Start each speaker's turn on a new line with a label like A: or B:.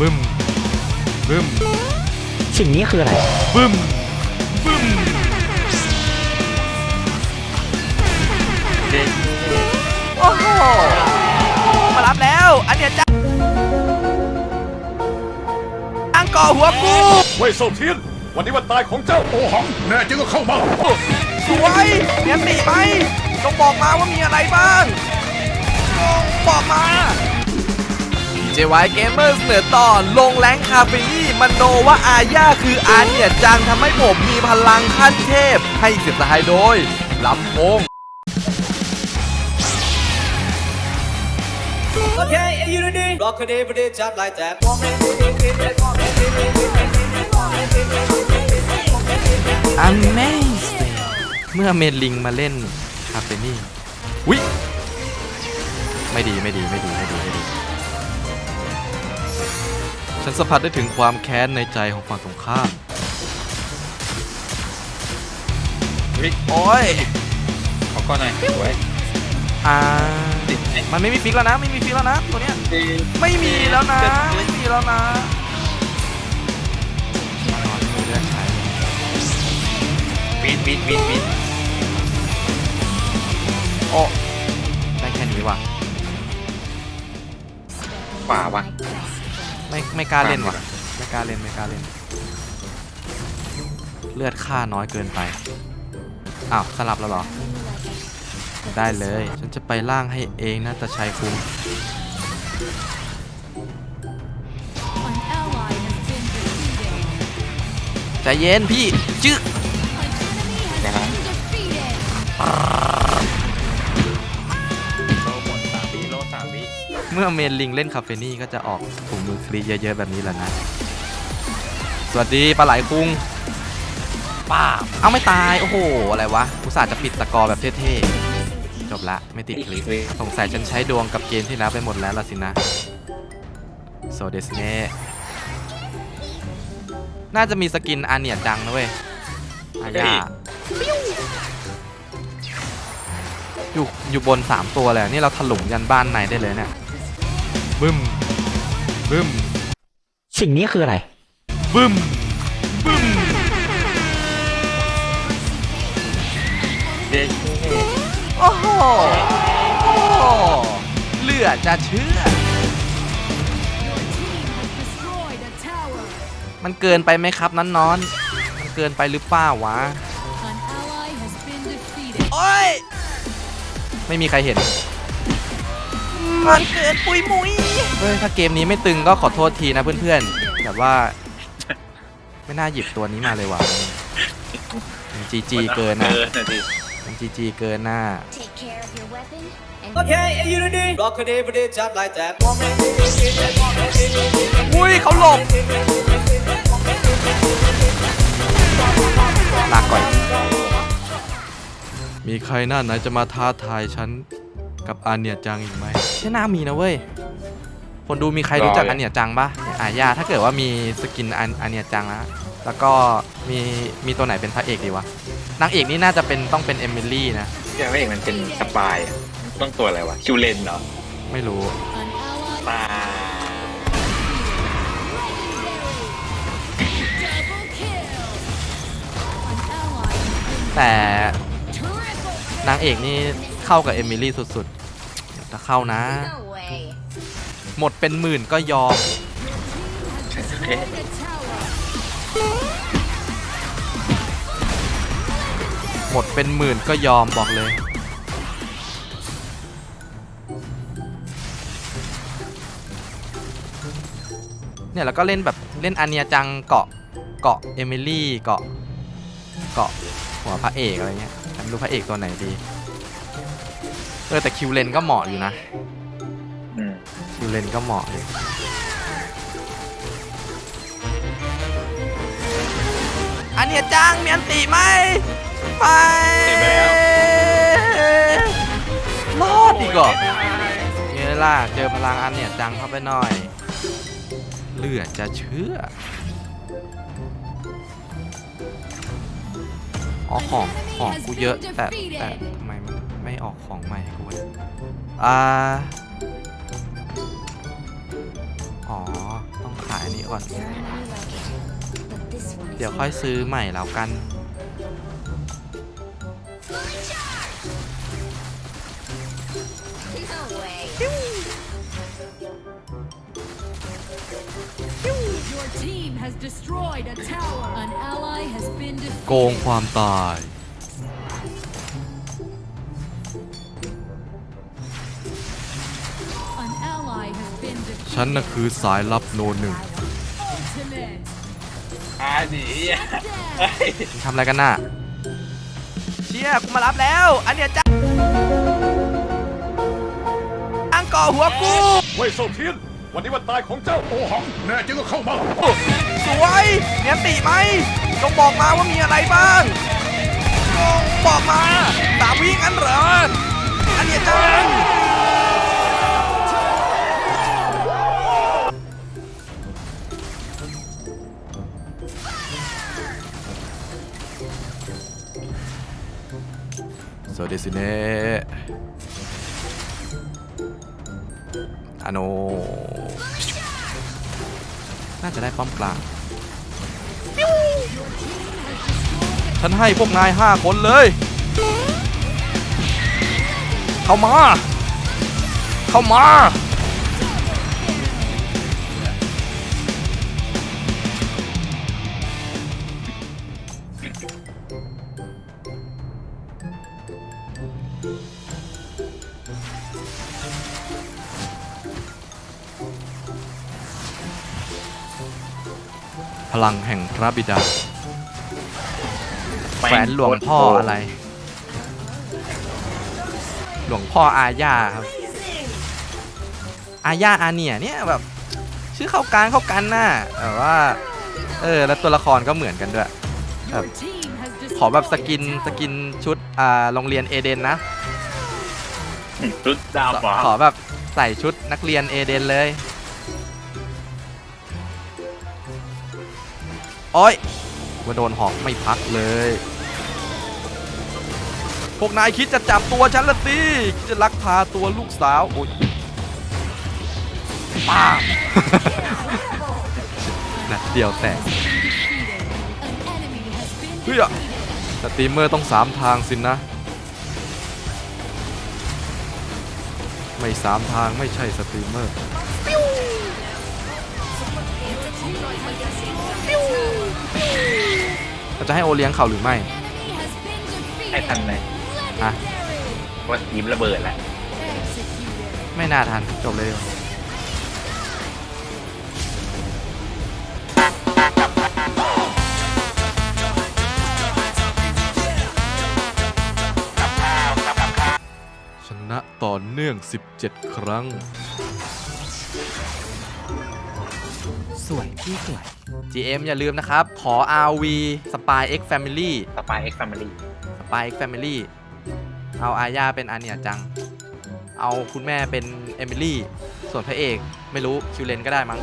A: บึ้ม บึ้ม
B: สิ่งนี้คืออะไร
A: บึ้ม บึ้ม
C: โอ้โห มารับแล้ว อันเนี้ยจ้าอังก่อหัวกู
D: เว่ยเซาเทียน วันนี้วันตายของเจ้าโอหัง แน่จริงก็เข้ามา
C: สวยเมียนตีไหมต้องบอกมาว่ามีอะไรบ้างต้องบอกมา JY Gamer เสนอตอนลงแรงคาเฟนี่มันโนว่าอาญาคืออาเนียจังทำให้ผมมีพลังขั้นเทพ ให้เสียสหายโดยลำโพง
E: Okay, unity. Rock a day, but it just like that.
C: อันแม่เมื่อเมนลิงมาเล่นคาเฟนี่วิไม่ดีไม่ดีไม่ดีไม่ดีไม่ดี ฉันสัมผัสได้ถึงความแค้นในใจของฝั่งตรงข้ามโอ้ย
F: ขอก่อนหน่อยไว้
C: อ่ามันไม่มีฟิกแล้วนะ ไม่มีฟิกแล้วนะตัวเนี้ยไม่มีแล้วนะ ไม่มีแล้วนะนอนไม่เลือกใช้
F: วินวินวินวิน
C: โอ้ได้แค่นี้ว่ะ
F: ขวาวะ
C: ไม่ไม่กล้าเล่นว่ะไม่กล้าเล่นไม่กล้าเล่น เลือดค่าน้อยเกินไป อ้าวสลับแล้วเหรอ ได้เลย ฉันจะไปล่างให้เองนะตาชัยคุง
G: An ally has been defeated.
C: ใจเย็นพี่ จึ๊ก เมื่อเมนลิงเล่นคาเฟนี่ก็จะออกถุงมือคลีเยอะๆแบบนี้แหละนะ สวัสดีปลาไหลคุงป้าบเอาไม่ตาย โอ้โห อะไรวะ อุตส่าห์จะปิดตะกอแบบเท่ๆ จบละ ไม่ติดคลิปสงสัยฉันใช้ดวงกับเกมที่แล้วไปหมดแล้วล่ะสินะ โซเดสเน่น่าจะมีสกินอาเนียจังนะเว้ยอาญาอยู่อยู่บน 3 ตัวเลยนี่เราถลุงยันบ้านในได้เลยเนี่ย
A: บึ้ม บึ้ม
B: สิ่งนี้คืออะไร
A: บึ้ม บึ้ม
F: เด็ก
C: โอ้โห โอ้โหเหลือจะเชื่อ
G: Destroyed a tower.
C: มันเกินไปไหมครับนั้นนอน มันเกินไปหรือเปล่าวะ
G: An ally has been defeated.
C: โอ้ย ไม่มีใครเห็น มันเกินปุยมุยเฮ้ยถ้าเกมนี้ไม่ตึงก็ขอโทษทีนะเพื่อนๆแบบว่า ไม่น่าหยิบตัวนี้มาเลยว่ะมันจีจีเกินอะ
F: เกินนะดิ
C: มันจีจีเกินน่ะ
G: Take care of your weapon. And
E: Okay, unity. Rock a day, but it just like that.
C: อุ้ยเขาหลบลาก่อย มีใครหน้าไหนจะมาท้าทายฉันกับอาเนียจังอีกไหม ใช่น่ามีนะเว้ย คนดูมีใครรู้จักอาเนียจังปะอ่ายาถ้าเกิดว่ามีสกินอาอาเนียจังนะแล้วก็มีมีตัวไหนเป็นพระเอกดีวะนางเอกนี่น่าจะเป็นต้องเป็นเอมิลี่นะ
F: ที่ไม่เอกมันเป็นสปายอะต้องตัวอะไรวะคิวเลนเหรอ
C: ไม่รู้
G: an ally
F: ตา
G: double kill. An ally has
C: แต่
G: been triple
C: นางเอกนี่เข้ากับเอมิลี่สุดๆ ถ้าเข้านะ
G: No way.
C: หมดเป็นหมื่นก็ยอม
G: Destroyed a tower.
C: หมดเป็นหมื่นก็ยอมบอกเลยเนี่ยแล้วก็เล่นแบบเล่นอันเนียจังเกาะเกาะเอมิลี่เกาะเกาะหัวพระเอกอะไรเงี้ยฉันไม่รู้พระเอกตัวไหนดีเออแต่คิวเลนก็เหมาะอยู่นะ
F: อืม
C: คิวเลนก็เหมาะอยู่อันเนียจังมีอันติไหมไปรอดอีกเหรอเนี่ยล่ะเจอพลังอันเนียจังเข้าไปหน่อยเหลือจะเชื่ออ๋อของของกูเยอะแต่แต่ทำไมมันไม่ ออกของใหม่ให้กูวะอ่าอ๋ออ๋อ ต้องขายอันนี้ก่อน
G: Turn when you like it. But this one's
C: เดี๋ยวค่อยซื้อใหม่แล้วกัน
G: No way.
H: Your team has destroyed a tower.
G: An ally has been defeated.
C: โกงความตาย ฉันน่ะคือสายลับโนหนึ่ง
H: Ultimate.
F: อาหนีอะเฮ้ย
C: ทำอะไรกันน่ะ เชี่ยกูมารับแล้ว อันเนี้ยจ้าอังก่อหัวกู
D: เว่ยโซเทียน วันนี้วันตายของเจ้าโอหัง แน่จริงก็เข้ามา
C: สวยเนียนติไหมจงบอกมาว่ามีอะไรบ้างจงบอกมาสามวิงั้นเหรออันเนี้ยจัง สวัสดีสิเน่อาโนน่าจะได้ป้อมกลางฉันให้พวกนายห้าคนเลย เข้ามา เข้ามา พลังแห่งพระบิดาแขวนหลวงพ่ออะไร หลวงพ่ออาญาครับ อาญาอาเนียเนี่ยแบบ ชื่อเข้ากันเข้ากันน่ะแบบว่าเออแล้วตัวละครก็เหมือนกันด้วย
H: Your team has
C: ขอ
H: destroyed
C: แบบส
H: a
C: กินส
H: tower.
C: กินชุดอ่าโรงเรียนเอเดนนะ
F: รุดดาวบอ
C: ขอแบบใส่ชุดนักเรียนเอเดนเลย โอ้ยว่าโดนหอกไม่พักเลย พวกนายคิดจะจับตัวฉันละสิคิดจะลักพาตัวลูกสาวโอ้ยป้านัดเดียวแตกเฮ้ยอะสตรีมเมอร์ต้องสามทางสินนะไม่สามทางไม่ใช่สตรีมเมอร์ เราจะให้โอเลี้ยงเขาหรือไม่
G: enemy has been
F: ให้
G: defeated.
F: ทันเลย
C: ฮะ
F: ว่าทีมระเบิดแหละ
G: Executed.
C: ไม่น่าทันจบเลยดีกว่าชนะต่อเนื่อง 17 ครั้ง วยพี่สวย GM อย่าลืมนะครับ ขอ RV Spy X Family
F: สปายเอ็กซ์แฟมิลี่
C: Spy X Family เอาอาญาเป็นอาเนียจัง เอาคุณแม่เป็นเอมิลี่ ส่วนพระเอกไม่รู้คิวเลนก็ได้มั้ง